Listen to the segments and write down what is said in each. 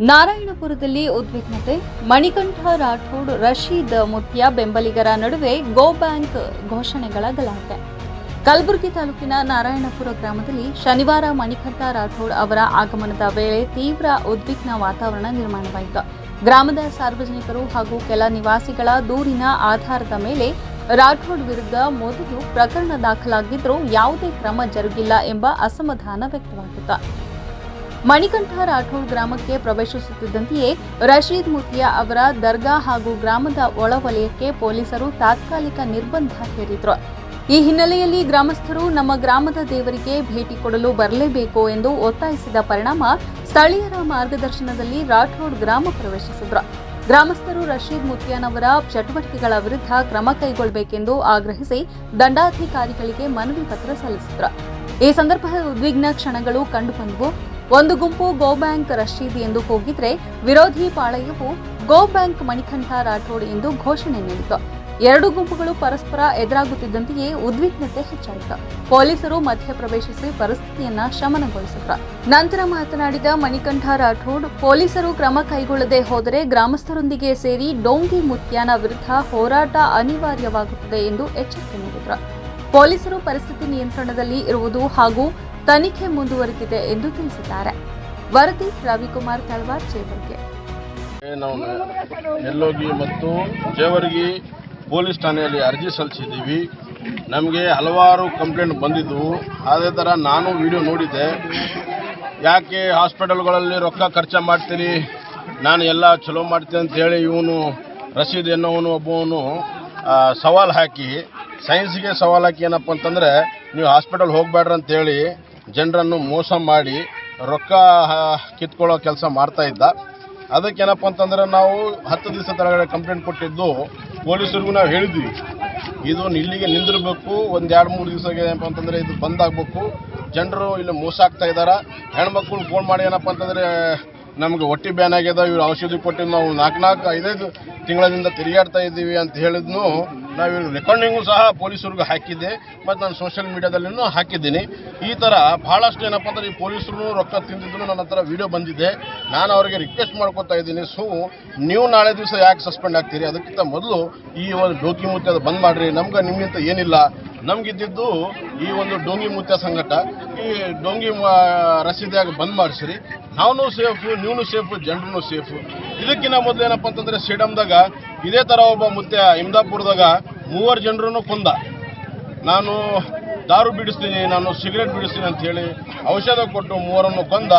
ನಾರಾಯಣಪುರದಲ್ಲಿ ಉದ್ವಿಗ್ನತೆ. ಮಣಿಕಂಠ ರಾಠೋಡ್, ರಶೀದ್ ಮುತ್ಯ ಬೆಂಬಲಿಗರ ನಡುವೆ ಗೋ ಬ್ಯಾಂಕ್ ಘೋಷಣೆಗಳ ಗಲಾಟೆ. ಕಲಬುರಗಿ ತಾಲೂಕಿನ ನಾರಾಯಣಪುರ ಗ್ರಾಮದಲ್ಲಿ ಶನಿವಾರ ಮಣಿಕಂಠ ರಾಠೋಡ್ ಅವರ ಆಗಮನದ ವೇಳೆ ತೀವ್ರ ಉದ್ವಿಗ್ನ ವಾತಾವರಣ ನಿರ್ಮಾಣವಾಯಿತು. ಗ್ರಾಮದ ಸಾರ್ವಜನಿಕರು ಹಾಗೂ ಕೆಲ ನಿವಾಸಿಗಳ ದೂರಿನ ಆಧಾರದ ಮೇಲೆ ರಾಠೋಡ್ ವಿರುದ್ಧ ಮೊದಲು ಪ್ರಕರಣ ದಾಖಲಾಗಿದ್ದರೂ ಯಾವುದೇ ಕ್ರಮ ಜರುಗಿಲ್ಲ ಎಂಬ ಅಸಮಾಧಾನ ವ್ಯಕ್ತವಾಗಿತ್ತು. ಮಣಿಕಂಠ ರಾಠೋಡ್ ಗ್ರಾಮಕ್ಕೆ ಪ್ರವೇಶಿಸುತ್ತಿದ್ದಂತೆಯೇ ರಶೀದ್ ಮುತಿಯಾ ಅವರ ದರ್ಗಾ ಹಾಗೂ ಗ್ರಾಮದ ಒಳವಲಯಕ್ಕೆ ಪೊಲೀಸರು ತಾತ್ಕಾಲಿಕ ನಿರ್ಬಂಧ ಹೇರಿದ್ರು. ಈ ಹಿನ್ನೆಲೆಯಲ್ಲಿ ಗ್ರಾಮಸ್ಥರು ನಮ್ಮ ಗ್ರಾಮದ ದೇವರಿಗೆ ಭೇಟಿ ಕೊಡಲು ಬರಲೇಬೇಕು ಎಂದು ಒತ್ತಾಯಿಸಿದ ಪರಿಣಾಮ ಸ್ಥಳೀಯರ ಮಾರ್ಗದರ್ಶನದಲ್ಲಿ ರಾಠೋಡ್ ಗ್ರಾಮ ಪ್ರವೇಶಿಸಿದ್ರು. ಗ್ರಾಮಸ್ಥರು ರಶೀದ್ ಅವರ ಚಟುವಟಿಕೆಗಳ ವಿರುದ್ಧ ಕ್ರಮ ಕೈಗೊಳ್ಳಬೇಕೆಂದು ಆಗ್ರಹಿಸಿ ದಂಡಾಧಿಕಾರಿಗಳಿಗೆ ಮನವಿ ಪತ್ರ ಸಲ್ಲಿಸಿದ್ರು. ಈ ಸಂದರ್ಭದ ಉದ್ವಿಗ್ನ ಕ್ಷಣಗಳು ಕಂಡುಬಂದವು. ಒಂದು ಗುಂಪು ಗೋ ಬ್ಯಾಂಕ್ ರಶೀದ್ ಎಂದು ಹೋಗಿದ್ರೆ ವಿರೋಧಿ ಪಾಳಯವು ಗೋ ಬ್ಯಾಂಕ್ ಮಣಿಕಂಠ ರಾಠೋಡ್ ಎಂದು ಘೋಷಣೆ ನೀಡಿತು ಎರಡು ಗುಂಪುಗಳು ಪರಸ್ಪರ ಎದುರಾಗುತ್ತಿದ್ದಂತೆಯೇ ಉದ್ವಿಗ್ನತೆ ಹೆಚ್ಚಾಯಿತು. ಪೊಲೀಸರು ಮಧ್ಯಪ್ರವೇಶಿಸಿ ಪರಿಸ್ಥಿತಿಯನ್ನ ಶಮನಗೊಳಿಸಿದ್ರು. ನಂತರ ಮಾತನಾಡಿದ ಮಣಿಕಂಠ ರಾಠೋಡ್, ಪೊಲೀಸರು ಕ್ರಮ ಕೈಗೊಳ್ಳದೆ ಹೋದರೆ ಗ್ರಾಮಸ್ಥರೊಂದಿಗೆ ಸೇರಿ ಡೋಂಗಿ ಮುತ್ಯಾನ ವಿರುದ್ಧ ಹೋರಾಟ ಅನಿವಾರ್ಯವಾಗುತ್ತದೆ ಎಂದು ಎಚ್ಚರಿಕೆ ನೀಡಿದ್ರು. ಪೊಲೀಸರು ಪರಿಸ್ಥಿತಿ ನಿಯಂತ್ರಣದಲ್ಲಿ ಇರುವುದು ಹಾಗೂ ತನಿಖೆ ಮುಂದುವರೆದಿದೆ ಎಂದು ತಿಳಿಸಿದ್ದಾರೆ. ವರದಿ ರವಿಕುಮಾರ್ ತಳವಾರ್ ಚೇವರ್ಗೆ ನಾವು ನೆಲ್ಲೋಗಿ ಮತ್ತು ಜೇವರ್ಗಿ ಪೊಲೀಸ್ ಠಾಣೆಯಲ್ಲಿ ಅರ್ಜಿ ಸಲ್ಲಿಸಿದ್ದೀವಿ. ನಮಗೆ ಹಲವಾರು ಕಂಪ್ಲೇಂಟ್ ಬಂದಿದ್ದವು ಅದೇ ಥರ ನಾನು ವಿಡಿಯೋ ನೋಡಿದ್ದೆ. ಯಾಕೆ ಹಾಸ್ಪಿಟಲ್ಗಳಲ್ಲಿ ರೊಕ್ಕ ಖರ್ಚು ಮಾಡ್ತೀರಿ? ನಾನು ಎಲ್ಲ ಚಲೋ ಮಾಡ್ತೀನಿ ಅಂತೇಳಿ ಇವನು ರಶೀದ್ ಎನ್ನುವನು, ಒಬ್ಬವನು ಸವಾಲು ಹಾಕಿ, ಸೈನ್ಸ್ಗೆ ಸವಾಲು ಹಾಕಿ ಏನಪ್ಪ ಅಂತಂದರೆ, ನೀವು ಹಾಸ್ಪಿಟಲ್ ಹೋಗಬೇಡ್ರಿ ಅಂತೇಳಿ ಜನರನ್ನು ಮೋಸ ಮಾಡಿ ರೊಕ್ಕ ಕಿತ್ಕೊಳ್ಳೋ ಕೆಲಸ ಮಾಡ್ತಾ ಇದ್ದ. ಅದಕ್ಕೇನಪ್ಪ ಅಂತಂದ್ರೆ ನಾವು ಹತ್ತು ದಿವಸ ತಳಗಡೆ ಕಂಪ್ಲೇಂಟ್ ಕೊಟ್ಟಿದ್ದು ಪೊಲೀಸರಿಗೂ ನಾವು ಹೇಳಿದ್ವಿ. ಇದು ಇಲ್ಲಿಗೆ ನಿಂದಿರಬೇಕು, ಒಂದು ಎರಡು ಮೂರು ದಿವಸ ಏನಪ್ಪ ಅಂತಂದರೆ ಇದು ಬಂದಾಗಬೇಕು ಜನರು ಇಲ್ಲಿ ಮೋಸ ಆಗ್ತಾ ಇದ್ದಾರೆ ಹೆಣ್ಮಕ್ಳು ಫೋನ್ ಮಾಡಿ ಏನಪ್ಪ ಅಂತಂದರೆ ನಮಗೆ ಒಟ್ಟಿ ಬ್ಯಾನ್ ಆಗ್ಯದ, ಇವ್ರು ಔಷಧಿ ಕೊಟ್ಟಿದ್ದು ನಾವು ನಾಲ್ಕು ನಾಲ್ಕು ಐದೈದು ತಿಂಗಳಿಂದ ತಿರುಗಾಡ್ತಾ ಇದ್ದೀವಿ ಅಂತ ಹೇಳಿದ್ನು ನಾವು ಇವ್ರು ರೆಕಾರ್ಡಿಂಗು ಸಹ ಪೊಲೀಸರಿಗೆ ಹಾಕಿದ್ದೆ, ಮತ್ತು ನಾನು ಸೋಷಿಯಲ್ ಮೀಡಿಯಾದಲ್ಲಿನೂ ಹಾಕಿದ್ದೀನಿ. ಈ ಥರ ಭಾಳಷ್ಟು ಏನಪ್ಪ ಅಂದ್ರೆ ಈ ಪೊಲೀಸರು ರೊಕ್ಕ ತಿಂದಿದ್ರು ನನ್ನ ಹತ್ರ ವಿಡಿಯೋ ಬಂದಿದೆ. ನಾನು ಅವರಿಗೆ ರಿಕ್ವೆಸ್ಟ್ ಮಾಡ್ಕೊತಾ ಇದ್ದೀನಿ, ಸೊ, ನೀವು ನಾಳೆ ದಿವಸ ಯಾಕೆ ಸಸ್ಪೆಂಡ್ ಆಗ್ತೀರಿ? ಅದಕ್ಕಿಂತ ಮೊದಲು ಈ ಒಂದು ಡೋಕಿ ಮುತ್ಯ ಬಂದ್ ಮಾಡಿರಿ. ನಮ್ಗೆ ನಿಮ್ಗಿಂತ ಏನಿಲ್ಲ. ನಮಗಿದ್ದಿದ್ದು ಈ ಒಂದು ಡೋಂಗಿ ಮುತ್ಯ ಸಂಘಟ, ಈ ಡೋಂಗಿ ರಸೀದಿಯಾಗಿ ಬಂದ್ ಮಾಡಿಸಿರಿ. ನಾವು ಸೇಫು ನೀವು ಸೇಫು ಜನರೂ ಸೇಫು. ಇದಕ್ಕಿಂತ ಮೊದಲು ಏನಪ್ಪ ಅಂತಂದ್ರೆ ಸ್ಟೇಡಿಯಮ್ದಾಗ ಇದೇ ಥರ ಒಬ್ಬ ಮುತ್ತೆ ಇಮ್ದಾಪುರದಾಗ ಮೂವರು ಜನರನ್ನು ಕೊಂದ. ನಾನು ದಾರು ಬಿಡಿಸ್ತೀನಿ, ನಾನು ಸಿಗರೇಟ್ ಬಿಡಿಸ್ತೀನಿ ಅಂತ ಹೇಳಿ ಔಷಧ ಕೊಟ್ಟು ಮೂವರನ್ನು ಕೊಂದ.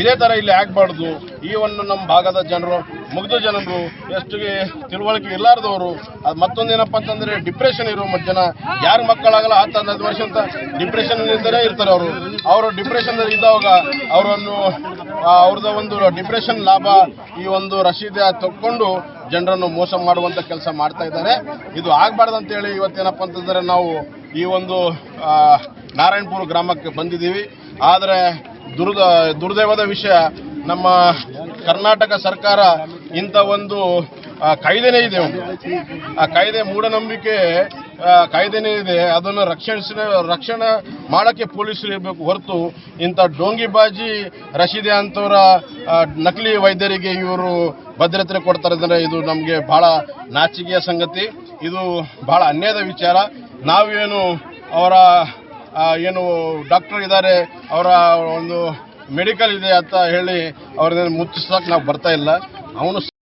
ಇದೇ ಥರ ಇಲ್ಲಿ ಆಗಬಾರ್ದು. ಈ ಒಂದು ನಮ್ಮ ಭಾಗದ ಜನರು ಮುಗ್ಧ ಜನರು, ಎಷ್ಟಿಗೆ ತಿಳುವಳಿಕೆ ಇರಲಾರ್ದವರು, ಅದು ಮತ್ತೊಂದೇನಪ್ಪ ಅಂತಂದರೆ ಡಿಪ್ರೆಷನ್ ಇರೋ ಮತ್ತು ಜನ ಯಾರು ಮಕ್ಕಳಾಗಲ್ಲ ಹತ್ತು, ಹದಿನೈದು ವರ್ಷ ಅಂತ ಡಿಪ್ರೆಷನ್ನಿಂದಲೇ ಇರ್ತಾರೆ ಅವರು. ಅವರು ಡಿಪ್ರೆಷನ್ ಇದ್ದಾಗ ಅವರನ್ನು ಅವ್ರದ್ದು ಒಂದು ಡಿಪ್ರೆಷನ್ ಲಾಭ ಈ ಒಂದು ರಶೀದಿ ತಕ್ಕೊಂಡು ಜನರನ್ನು ಮೋಸ ಮಾಡುವಂಥ ಕೆಲಸ ಮಾಡ್ತಾ ಇದ್ದಾರೆ. ಇದು ಆಗಬಾರ್ದು ಅಂತೇಳಿ ಇವತ್ತೇನಪ್ಪ ಅಂತಂದರೆ ನಾವು ಈ ಒಂದು ನಾರಾಯಣಪುರ ಗ್ರಾಮಕ್ಕೆ ಬಂದಿದ್ದೀವಿ. ಆದರೆ ದುರ್ದ ದುರ್ದೈವದ ವಿಷಯ ನಮ್ಮ ಕರ್ನಾಟಕ ಸರ್ಕಾರ ಇಂಥ ಒಂದು ಕಾಯ್ದೆನೇ ಇದೆ ಒಂದು. ಆ ಕಾಯ್ದೆ ಮೂಢನಂಬಿಕೆ ಕಾಯ್ದೆನೇ ಇದೆ. ಅದನ್ನು ರಕ್ಷಣಿಸ ರಕ್ಷಣೆ ಮಾಡೋಕ್ಕೆ ಪೊಲೀಸರು ಇರಬೇಕು. ಹೊರತು ಇಂಥ ಡೋಂಗಿಬಾಜಿ ರಶೀದೆ ಅಂತವರ ನಕಲಿ ವೈದ್ಯರಿಗೆ ಇವರು ಭದ್ರತೆ ಕೊಡ್ತಾರೆ ಅಂದರೆ ಇದು ನಮಗೆ ಭಾಳ ನಾಚಿಕೆಯ ಸಂಗತಿ. ಇದು ಭಾಳ ಅನ್ಯಾಯದ ವಿಚಾರ. ನಾವೇನು ಅವರ ಏನು ಡಾಕ್ಟರ್ ಇದ್ದಾರೆ, ಅವರ ಒಂದು ಮೆಡಿಕಲ್ ಇದೆ ಅಂತ ಹೇಳಿ ಅವ್ರನ್ನ ಮುಚ್ಚಿಸೋಕೆ ನಾವು ಬರ್ತಾ ಇಲ್ಲ. I want to